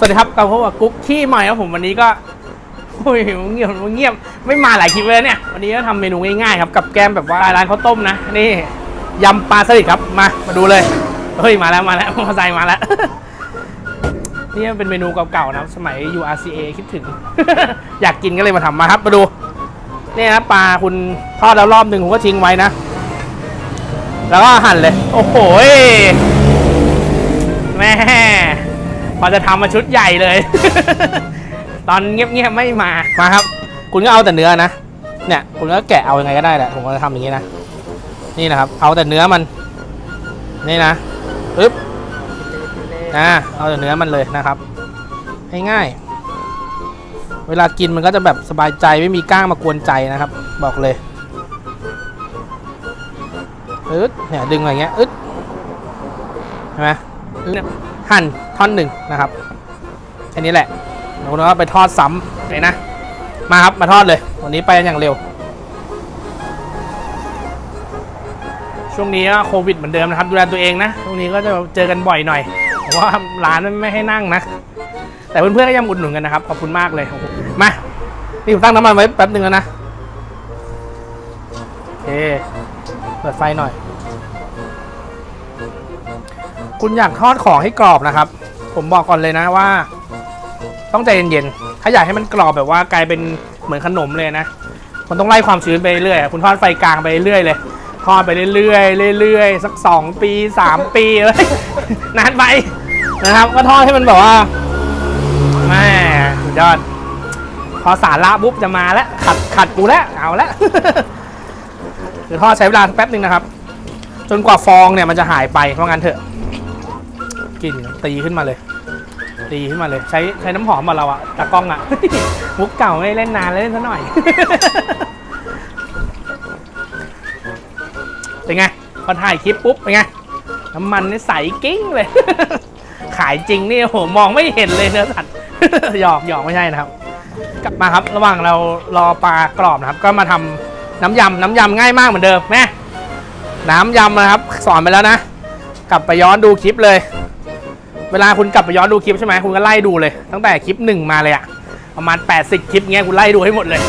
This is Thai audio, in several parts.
สวัสดีครับกับพบกับกุ๊กขี้ใหม่ครับผมวันนี้ก็โอ้ยเงียบเงียบไม่มาหลายคลิปเลยเนี่ยวันนี้ก็ทำเมนูง่ายๆครับกับแกมแบบว่าร้านข้าวต้มนะนี่ยำปลาสลิดครับมามาดูเลยเฮ้ยมาแล้วมาแล้วมอเตอร์ไซค์มาแล้วนี่เป็นเมนูเก่าๆนะสมัย URCA คิดถึง อยากกินก็เลยมาทำมาครับมาดูเนี่ยนะปลาคุณทอดแล้วรอบหนึ่งผมก็ทิ้งไว้นะ แล้วก็หั่นเลย โอ้โหแม่ พอจะทำมาชุดใหญ่เลย ตอนเงียบๆไม่มา มาครับ คุณก็เอาแต่เนื้อนะ เนี่ย คุณก็แกะเอายังไงก็ได้แหละ ผมก็จะทำอย่างนี้นะ นี่นะครับ เอาแต่เนื้อมัน นี่นะปึ๊บอ่าเอาแต่เนื้อมันเลยนะครับ ง่ายๆ เวลากินมันก็จะแบบสบายใจไม่มีก้างมากวนใจนะครับ บอกเลยอึดเนี่ยดึงอย่างเงี้ยอึดเห็นไหมอึ๊ด หั่นท่อนหนึ่งนะครับแค่นี้แหละแล้วเราก็ไปทอดซ้ำเลยนะ มาครับมาทอดเลย วันนี้ไปกันอย่างเร็ว ช่วงนี้ก็โควิดเหมือนเดิมนะครับ ดูแลตัวเองนะช่วงนี้ก็จะเจอกันบ่อยหน่อยเพราะว่าร้านไม่ให้นั่งนะ แต่เพื่อนๆก็ยังอุดหนุนกันนะครับขอบคุณมากเลยมานี่ผมตั้งน้ำมันไว้แป๊บหนึ่งแล้วนะโอเคเปิดไฟหน่อย คุณอยากทอดของให้กรอบนะครับ ผมบอกก่อนเลยนะว่า ต้องใจเย็นๆ ถ้าอยากให้มันกรอบแบบว่ากลายเป็นเหมือนขนมเลยนะ มันต้องไล่ความชื้นไปเรื่อยคุณทอดไฟกลางไปเรื่อยเลย ทอดไปเรื่อยๆเรื่อยๆสัก 2 ปี 3 ปีเลย นานไปนะครับ ก็ทอดให้มันแบบว่าแม่สุดยอด พอสาระปุ๊บจะมาแล้ว ขัดขัดกูแล้ว เอาแล้วคือทอดใช้เวลาแป๊บหนึ่งนะครับ จนกว่าฟองเนี่ยมันจะหายไปเพราะงั้นเถอะ กลิ่นตีขึ้นมาเลย ตีขึ้นมาเลย ใช้ใช้น้ำหอมมาเราอะตากล้องอะ มุกเก่าไม่เล่นนานเล่นซะหน่อย เป็นไงพอถ่ายคลิปปุ๊บเป็นไงน้ำมันนี่ใสกิ้งเลย ขายจริงนี่โอ้โหมองไม่เห็นเลยเนื้อสัตว์หยอกหยอกไม่ใช่นะครับ กลับมาครับ ระหว่างเรารอปลากรอบนะครับ ก็มาทำน้ำยำน้ำยำง่ายมากเหมือนเดิมแม่น้ำยำนะครับ สอนไปแล้วนะ กลับไปย้อนดูคลิปเลย เวลาคุณกลับไปย้อนดูคลิปใช่ไหมคุณก็ไล่ดูเลย ตั้งแต่คลิปหนึ่งมาเลยอะประมาณ 80 คลิปเงี้ยคุณไล่ดูให้หมดเลย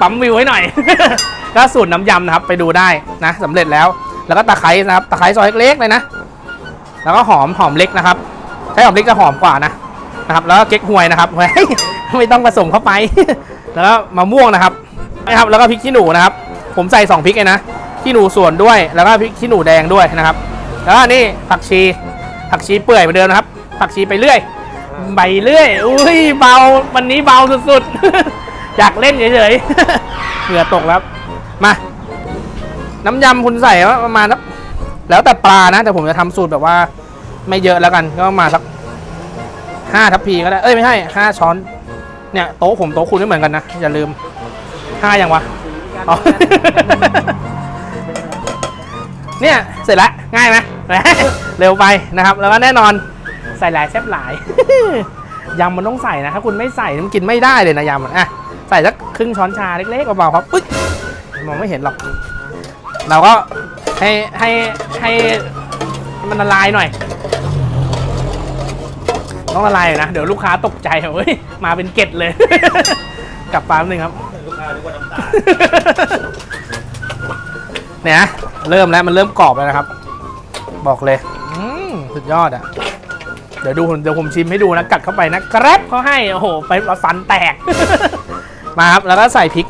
ปั๊มวิวให้หน่อย ก็สูตรน้ำยำนะครับไปดูได้นะสำเร็จแล้ว แล้วก็ตะไคร้นะครับตะไคร้ซอยเล็กๆเลยนะ แล้วก็หอมหอมเล็กนะครับใช้หอมเล็กจะหอมกว่านะนะครับ แล้วก็เก๊กฮวยนะครับไม่ต้องผสมเข้าไป แล้วก็มะม่วงนะครับนะครับ แล้วก็พริกขี้หนูนะครับ ผมใส่สองพริกเลยนะขี้หนูส่วนด้วยแล้วก็พริกขี้หนูแดงด้วยนะครับ แล้วนี่ผักชี ผักชีเปื่อยเหมือนเดิมนะครับ ผักชีไปเรื่อย ใบเรื่อย อุ้ยเบา วันนี้เบาสุดๆ อยากเล่นเฉยๆ เหงื่อตกแล้ว มา น้ำยำคุณใส่ว่าประมาณสักแล้วแต่ปลานะ แต่ผมจะทำสูตรแบบว่า ไม่เยอะแล้วกัน ก็ประมาณสักห้าทัพพีก็ได้ เอ้ยไม่ใช่ห้าช้อน เนี่ยโต๊ะผมโต๊ะคุณไม่เหมือนกันนะ อย่าลืมห้ายังวะอ๋อเนี่ย เสร็จแล้วง่ายไหม เร็วไปนะครับ แล้วก็แน่นอนใส่หลายแซ่บหลาย ยำมันต้องใส่นะถ้าคุณไม่ใส่มันกินไม่ได้เลยนะยำมันอะใส่สักครึ่งช้อนชาเล็กๆเบาๆครับอุ๊ยมองไม่เห็นหรอก เราก็ให้ให้ให้มันละลายหน่อยต้องละลายนะ เดี๋ยวลูกค้าตกใจเฮ้ยมาเป็นเกล็ดเลย กลับปลาหนึ่งครับลูกค้านึกว่าน้ำตาลเนี่ยนะเริ่มแล้วมันเริ่มกรอบแล้วนะครับ บอกเลย อสุดยอดอะ เดี๋ยวดูเดี๋ยวผมชิมให้ดูนะ กัดเข้าไปนะแกร็บเขาให้ โอ้โห ไปฟันแตก มาครับ แล้วก็ใส่พริก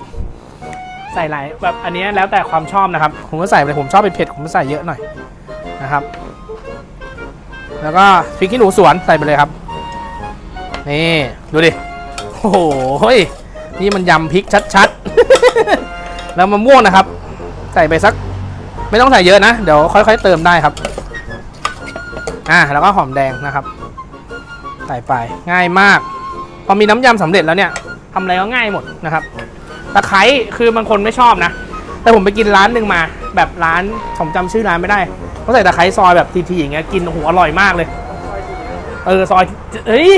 ใส่หลายแบบอันนี้แล้วแต่ความชอบนะครับ ผมก็ใส่ไปผมชอบเป็นเผ็ดผมก็ใส่เยอะหน่อยนะครับ แล้วก็พริกขี้หนูสวนใส่ไปเลยครับ นี่ ดูดิ โอ้โหนี่มันยำพริกชัดๆ แล้วมะม่วงนะครับ ใส่ไปสัก ไม่ต้องใส่เยอะนะ เดี๋ยวค่อยๆเติมได้ครับ อ่าแล้วก็หอมแดงนะครับใส่ไปง่ายมาก พอมีน้ำยำสำเร็จแล้วเนี่ยทำอะไรก็ง่ายหมดนะครับตะไคร้คือบางคนไม่ชอบนะ แต่ผมไปกินร้านหนึ่งมา แบบร้านผมจำชื่อร้านไม่ได้เขาใส่ตะไคร้ซอยแบบทีๆอย่างเงี้ยกินโอ้โหอร่อยมากเลย เออซอยเอ้ย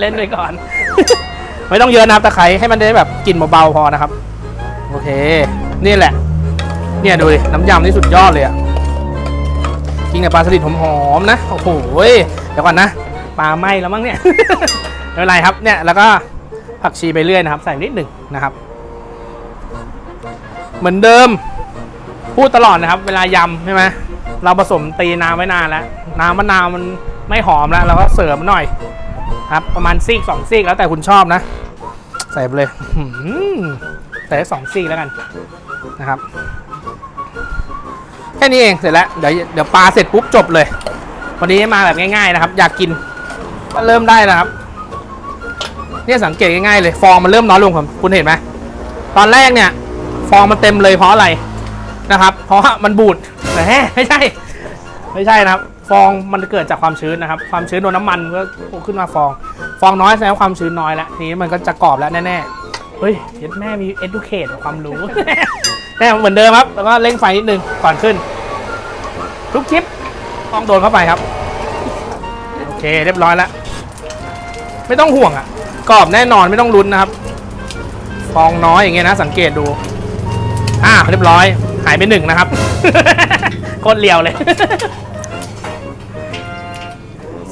เล่นไปก่อน ไม่ต้องเยอะนะครับตะไคร้ให้มันได้แบบกลิ่นเบาๆพอนะครับ โอเค นี่แหละ เนี่ยดูดิน้ำยำนี่สุดยอดเลยอะ กินกับปลาสลิดหอมๆนะ โอ้โห เดี๋ยวก่อนนะ ปลาไหมแล้วมั้งเนี่ย ไม่เป็นไรครับ เนี่ย แล้วก็ผักชีไปเรื่อยนะครับ ใส่นิดหนึ่งนะครับ เหมือนเดิม พูดตลอดนะครับ เวลายำใช่ไหมเราผสมตีน้ำไว้นานแล้ว น้ำมะนาวมันไม่หอมแล้วเราก็เสริมหน่อยครับ ประมาณซีกสองซีกแล้วแต่คุณชอบนะ ใส่ไปเลยใส่สองซีกแล้วกันนะครับ ค่นี้เองเสร็จแล้วเดี๋ยวเดี๋ยวปลาเสร็จปุ๊บจบเลยวันนี้มาแบบง่ายๆนะครับ อยากกินก็เริ่มได้แล้วครับเนี่ยสังเกตง่ายๆเลยฟองมันเริ่มน้อยลงครับคุณเห็นไหมตอนแรกเนี่ย ฟองมันเต็มเลยเพราะอะไรนะครับ เพราะมันบูดแต่ไม่ใช่ ไม่ใช่นะครับ ฟองมันเกิดจากความชื้นนะครับ ความชื้นโดนน้ำมันก็ขึ้นมาฟอง ฟองน้อยแสดงว่าความชื้นน้อยแล้วทีนี้มันก็จะกรอบแล้วแน่ๆเฮ้ยเห็ดแม่มี educate ความรู้แน่เหมือนเดิมครับแล้วก็เร่งไฟนิดนึงก่อนขึ้น ทุกคลิปต้องโดนเข้าไปครับ โอเคเรียบร้อยแล้ว ไม่ต้องห่วงอะกรอบแน่นอนไม่ต้องลุ้นนะครับฟองน้อยอย่างเงี้ยนะ สังเกตดูอ่าเรียบร้อย หายไปหนึ่งนะครับโคตรเลียวเลย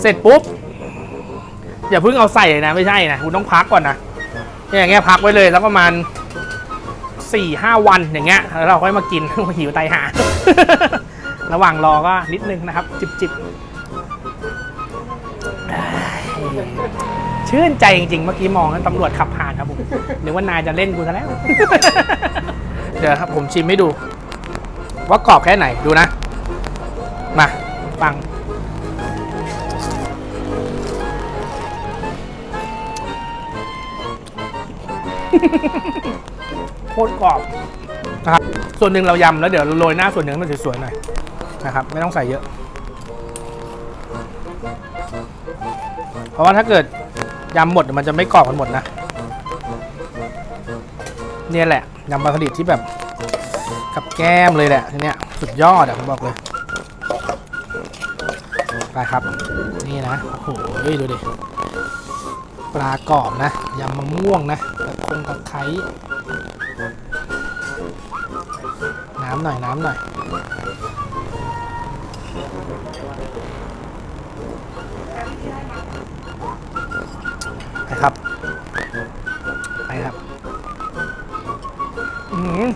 เสร็จปุ๊บ อย่าเพิ่งเอาใส่เลยนะ ไม่ใช่นะคุณต้องพักก่อนนะอย่างเงี้ยพักไว้เลยแล้วประมาณสี่ห้าวันอย่างเงี้ยแล้วเราค่อยมากินหิวไตายหา ระหว่างรอก็นิดนึงนะครับ จิบจิบชื่นใจจริงๆ เมื่อกี้มองแล้วตำรวจขับผ่านครับผมนึกว่านายจะเล่นกูซะแล้ว เดี๋ยวครับผมชิมให้ดู ว่ากรอบแค่ไหนดูนะ มาฟัง โคตรกรอบนะครับส่วนหนึ่งเรายำแล้วเดี๋ยวเราโรยหน้าส่วนหนึ่งมันสวยๆหน่อย นะครับ ไม่ต้องใส่เยอะ เพราะว่าถ้าเกิดยำหมดมันจะไม่กรอบกันหมดนะเนี่ยแหละยำปลาสลิดที่แบบกับแก้มเลยแหละทีเนี้ยสุดยอดอะผมบอกเลยไปครับ นี่นะโอ้โหดูดิปลากรอบนะยำมะม่วงนะตะคงตะไคร้น้ำหน่อยน้ำหน่อย ไปครับ ไปครับอือหือ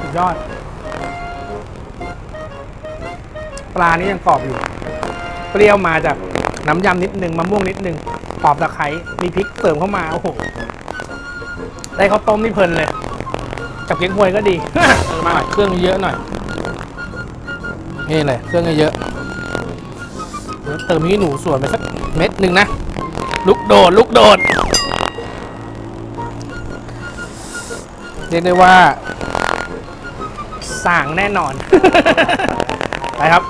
สุดยอด ปลานี่ยังกรอบอยู่ เปรี้ยวมาจาก น้ำยำนิดนึงมะม่วงนิดนึงปอบตะไคร้มีพริกเสริมเข้ามาโอ้โหได้ข้าวต้มนี่เพลินเลย กับเก๊กฮวยก็ดีมาหน่อยเครื่องเยอะหน่อยนี่เลยเครื่องเยอะเติมพี่หนูส่วนไปสักเม็ดหนึ่งนะลุกโดดลุกโดดเรียกได้ว่าสั่งแน่นอน ไปครับ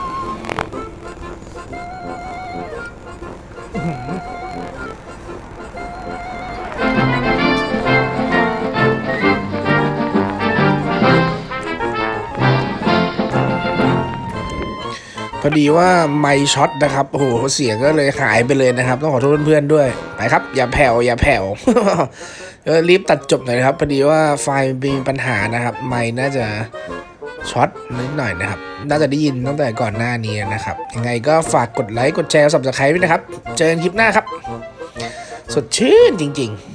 พอดีว่าไมค์ช็อตนะครับโอ้โหเสียงก็เลยหายไปเลยนะครับ ต้องขอโทษเพื่อนๆด้วยไปครับ อย่าแผ่วอย่าแผ่วรีบตัดจบหน่อยนะครับพอดีว่าไฟล์มีปัญหานะครับไมค์น่าจะช็อตนิดหน่อยนะครับ น่าจะได้ยินตั้งแต่ก่อนหน้านี้นะครับ ยังไงก็ฝากกดไลค์กดแชร์สับสไครต์ด้วยนะครับ เจอกันคลิปหน้าครับ สดชื่นจริง ๆ